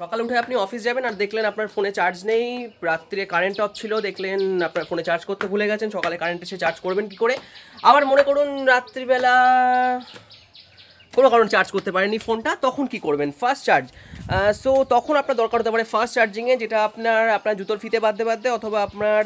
সকালে উঠে আপনি অফিস যাবেন আর দেখলেন আপনার ফোনে চার্জ নেই, রাত্রে কারেন্ট অফ ছিল, দেখলেন আপনার ফোনে চার্জ করতে ভুলে গেছেন, সকালে কারেন্ট এসে চার্জ করবেন কি করে? আবার মনে করুন রাত্রিবেলা, কোনো কারণ চার্জ করতে পারেনি ফোনটা তখন কি করবেন? ফার্স্ট চার্জ সো তখন আপনার দরকার হতে পারে ফার্স্ট চার্জিংয়ে যেটা আপনার আপনার জুতোর ফিতে বাঁধতে বাঁধতে অথবা আপনার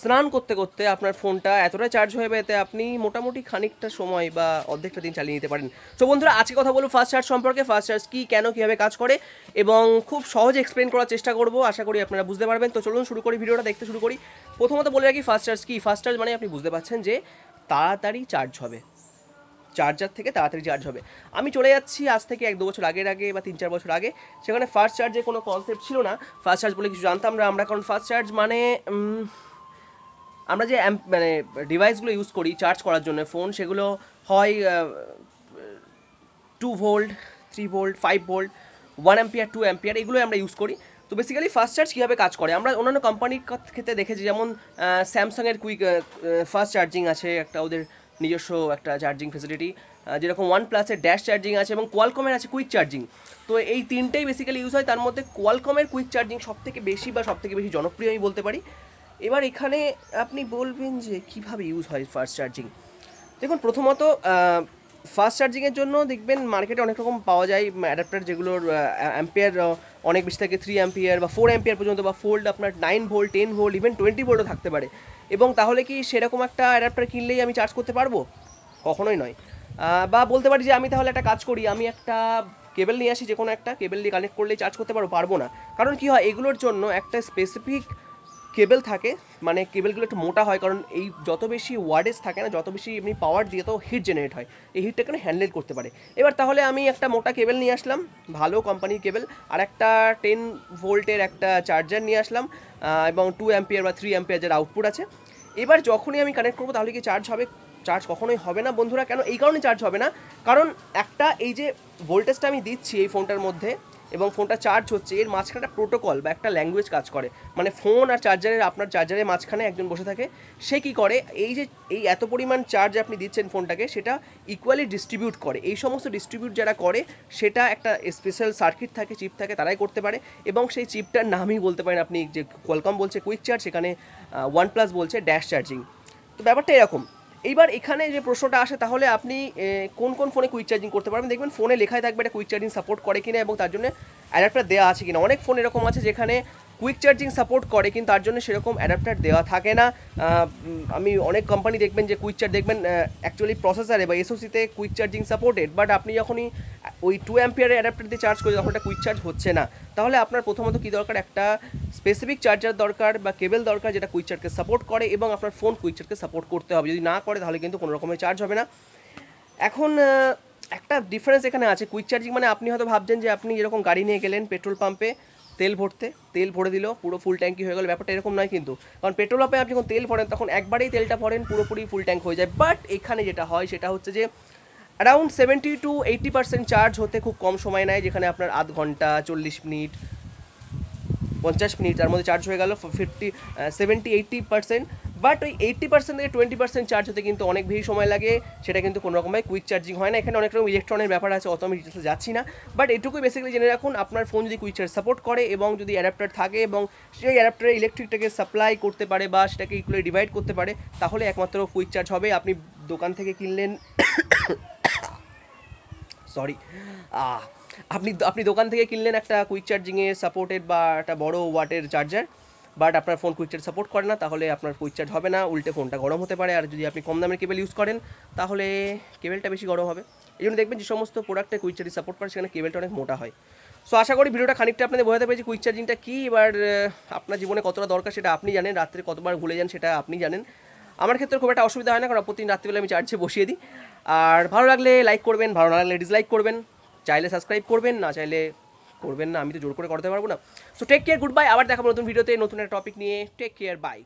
স্নান করতে করতে আপনার ফোনটা এতটা চার্জ হয়ে যাবে এতে আপনি মোটামুটি খানিকটা সময় বা অর্ধেকটা দিন চালিয়ে নিতে পারেন। তো বন্ধুরা, আজকে কথা বলব ফার্স্ট চার্জ সম্পর্কে ফার্স্ট চার্জ কী, কেন, কীভাবে কাজ করে এবং খুব সহজে এক্সপ্লেন করার চেষ্টা করব, আশা করি আপনারা বুঝতে পারবেন। তো চলুন শুরু করি, ভিডিওটা দেখতে শুরু করি। প্রথমত বলে রাখি ফার্স্ট চার্জ কী? ফার্স্ট চার্জ মানে আপনি বুঝতে পারছেন যে তাড়াতাড়ি চার্জ হবে। চার্জার থেকে তাড়াতাড়ি চার্জ হবে। আমি চলে যাচ্ছি আজ থেকে এক দু বছর আগের আগে বা তিন চার বছর আগে। সেখানে ফার্স্ট চার্জে কোনো কনসেপ্ট ছিল না। ফার্স্ট চার্জ বলে কিছু জানতাম না আমরা, কারণ ফার্স্ট চার্জ মানে আমরা যে মানে ডিভাইসগুলো ইউজ করি চার্জ করার জন্য ফোন সেগুলো হয় two volt three volt five volt one ampere two ampere এগুলোই আমরা ইউজ করি। তো বেসিক্যালি ফাস্ট চার্জ কীভাবে কাজ করে? আমরা অন্যান্য কোম্পানির ক্ষেত্রে দেখেছি, যেমন স্যামসাংয়ের কুইক ফাস্ট চার্জিং আছে, একটা ওদের নিজস্ব একটা চার্জিং ফেসিলিটি যেরকম ওয়ান প্লাসের ড্যাশ চার্জিং আছে এবং কোয়ালকমের আছে কুইক চার্জিং তো এই তিনটেই বেসিক্যালি ইউজ হয়। তার মধ্যে কোয়ালকমের কুইক চার্জিং সব থেকে বেশি বা সব থেকে বেশি জনপ্রিয় আমি বলতে পারি। এবার এখানে আপনি বলবেন যে কীভাবে ইউজ হয় ফাস্ট চার্জিং দেখুন, প্রথমত ফাস্ট চার্জিংয়ের জন্য দেখবেন মার্কেটে অনেক রকম পাওয়া যায় অ্যাডাপ্টার যেগুলোর অ্যাম্পিয়ার অনেক বেশি থাকে থ্রি অ্যাম্পিয়ার বা ফোর অ্যাম্পিয়ার পর্যন্ত বা ফোল্ড আপনার nine volt ten volt even twenty ভোল্টও থাকতে পারে। এবং তাহলে কি সেরকম একটা অ্যাডাপ্টার কিনলেই আমি চার্জ করতে পারব? কখনোই নয়। বা বলতে পারি যে আমি তাহলে একটা কাজ করি, আমি একটা কেবল নিয়ে আসি যে কোনো একটা কেবল নিয়ে কানেক্ট করলেই চার্জ করতে পারব পারব না। কারণ কি হয়, এগুলোর জন্য একটা স্পেসিফিক কেবল থাকে মানে কেবেলগুলো একটু মোটা হয়, কারণ এই যত বেশি ওয়ার্ডেজ থাকে না, যত বেশি এমনি পাওয়ার দিয়ে তো হিট জেনারেট হয়, এই হিটটা কেন হ্যান্ডেল করতে পারে? এবার তাহলে আমি একটা মোটা কেবেল নিয়ে আসলাম, ভালো কোম্পানির কেবেল, আর একটা টেন ভোল্টের একটা চার্জার নিয়ে আসলাম এবং টু অ্যাম্পিয়ার বা থ্রি অ্যাম্পিয়ার যার আউটপুট আছে। এবার যখনই আমি কানেক্ট করব, তাহলে কি চার্জ হবে? চার্জ কখনোই হবে না, বন্ধুরা, কেন? এই কারণে চার্জ হবে না। কারণ একটা এই যে ভোল্টেজটা আমি দিচ্ছি এই ফোনটার মধ্যে এবং ফোনটা চার্জ হচ্ছে, এর মাঝখানে একটা প্রোটোকল বা একটা ল্যাঙ্গুয়েজ কাজ করে। মানে ফোন আর চার্জারের আপনার চার্জারের মাঝখানে একজন বসে থাকে। সে কি করে? এই যে, এই এত পরিমাণ চার্জ আপনি দিচ্ছেন ফোনটাকে সেটা ইকুয়ালি ডিস্ট্রিবিউট করে। এই সমস্ত ডিস্ট্রিবিউট যারা করে, সেটা একটা স্পেশাল সার্কিট থাকে চিপ থাকে, তারাই করতে পারে। এবং সেই চিপটার নামই বলতে পারেন আপনি, যে কোয়ালকম বলছে কুইক চার্জ সেখানে ওয়ান প্লাস বলছে ড্যাশ চার্জিং তো ব্যাপারটা এরকম। এইবার এখানে যে প্রশ্নটা আসে, তাহলে আপনি কোন কোন ফোনে কুইক চার্জিং করতে পারবেন? দেখবেন ফোনে লেখাই থাকবে এটা কুইক চার্জিং সাপোর্ট করে কিনা এবং তার জন্য অ্যাডাপ্টার দেওয়া আছে কিনা। অনেক ফোন এরকম আছে যেখানে কুইক চার্জিং সাপোর্ট করে, কিন্তু তার জন্য সেরকম অ্যাডাপ্টার দেওয়া থাকে না। আমি অনেক কোম্পানি দেখবেন যে কুইক চার্জ দেখবেন অ্যাকচুয়ালি প্রসেসারে বা এসওসিতে কুইক চার্জিং সাপোর্টেড বাট আপনি যখনই ওই টু অ্যাম্পিয়ারের অ্যাডাপ্টার দিয়ে চার্জ করি, তখন এটা কুইক চার্জ হচ্ছে না। তাহলে আপনার প্রথমত কী দরকার? একটা স্পেসিফিক চার্জার দরকার বা কেবল দরকার, যেটা কুইক চার্জকে সাপোর্ট করে এবং আপনার ফোন কুইক চার্জকে সাপোর্ট করতে হবে। যদি না করে, তাহলে কিন্তু কোনো রকমের চার্জ হবে না। এখন একটা ডিফারেন্স এখানে আছে। কুইক চার্জিং মানে আপনি হয়তো ভাবছেন যে আপনি যেরকম গাড়ি নিয়ে গেলেন পেট্রোল পাম্পে তেল ভরতে, তেল ভরে দিল, পুরো ফুল ট্যাঙ্কি হয়ে গেল। ব্যাপারটা এরকম নয় কিন্তু। কারণ পেট্রোল পাম্পে আপনি যখন তেল ভরেন, তখন একবারেই তেলটা ভরেন, পুরোপুরি ফুল ট্যাঙ্ক হয়ে যায়। বাট এখানে যেটা হয়, সেটা হচ্ছে যে around seventy to eighty percent charge হতে খুব কম সময় নেয়, যেখানে আপনার আধ ঘণ্টা, চল্লিশ মিনিট, পঞ্চাশ মিনিট, তার মধ্যে চার্জ হয়ে গেল fifty seventy eighty percent but ওই এইটটি পার্সেন্ট থেকে টোয়েন্টি পার্সেন্ট চার্জ হতে কিন্তু অনেক বেশি সময় লাগে। সেটা কিন্তু কোনো রকমের কুইক চার্জিং হয় না। এখানে অনেক রকম ইলেকট্রনের ব্যাপার আছে, অত আমি ডিটেলসে যাচ্ছি না। বাট এটুকুই বেসিক্যালি জেনে রাখুন, আপনার ফোন যদি কুইক চার্জ সাপোর্ট করে এবং যদি অ্যাডাপ্টার থাকে এবং সেই অ্যাডাপ্টারে ইলেকট্রিকটাকে সাপ্লাই করতে পারে বা সেটাকে ইকুয়ালি ডিভাইড করতে পারে, তাহলে একমাত্র কুইক চার্জ হবে। আপনি দোকান থেকে কিনলেন সরি আপনি আপনি দোকান থেকে কিনলেন একটা কুইক চার্জিংয়ের সাপোর্টেড বা একটা বড় ওয়াটের চার্জার বাট আপনার ফোন কুইক চার্জ সাপোর্ট করে না, তাহলে আপনার কুইক চার্জ হবে না। উল্টে ফোনটা গরম হতে পারে, আর যদি আপনি কম দামের কেবল ইউজ করেন, তাহলে কেবলটা বেশি গরম হবে। এই জন্য দেখবেন যে সমস্ত প্রোডাক্টে কুইক সাপোর্ট করে, সেখানে কেবলটা অনেক মোটা হয়। সো আশা করি ভিডিওটা খানিকটা আপনাদের বোঝাতে পেরেছি কুইক চার্জিংটা কী, এবার আপনার জীবনে কতটা দরকার সেটা আপনি জানেন, রাত্রে কতবার ভুলে যান সেটা আপনি জানেন। আমার ক্ষেত্রে খুব একটা অসুবিধা হয় না, কারণ প্রতিদিন রাত্রিবেলা আমি চার্জে বসিয়ে দিই। আর ভালো লাগলে লাইক করবেন, ভালো না লাগলে ডিসলাইক করবেন। চাইলে সাবস্ক্রাইব করবেন, না চাইলে করবেন না, আমি তো জোর করে করতে পারব না। So take care goodbye আবার দেখাবো নতুন ভিডিওতে নতুন একটা টপিক নিয়ে। Take care bye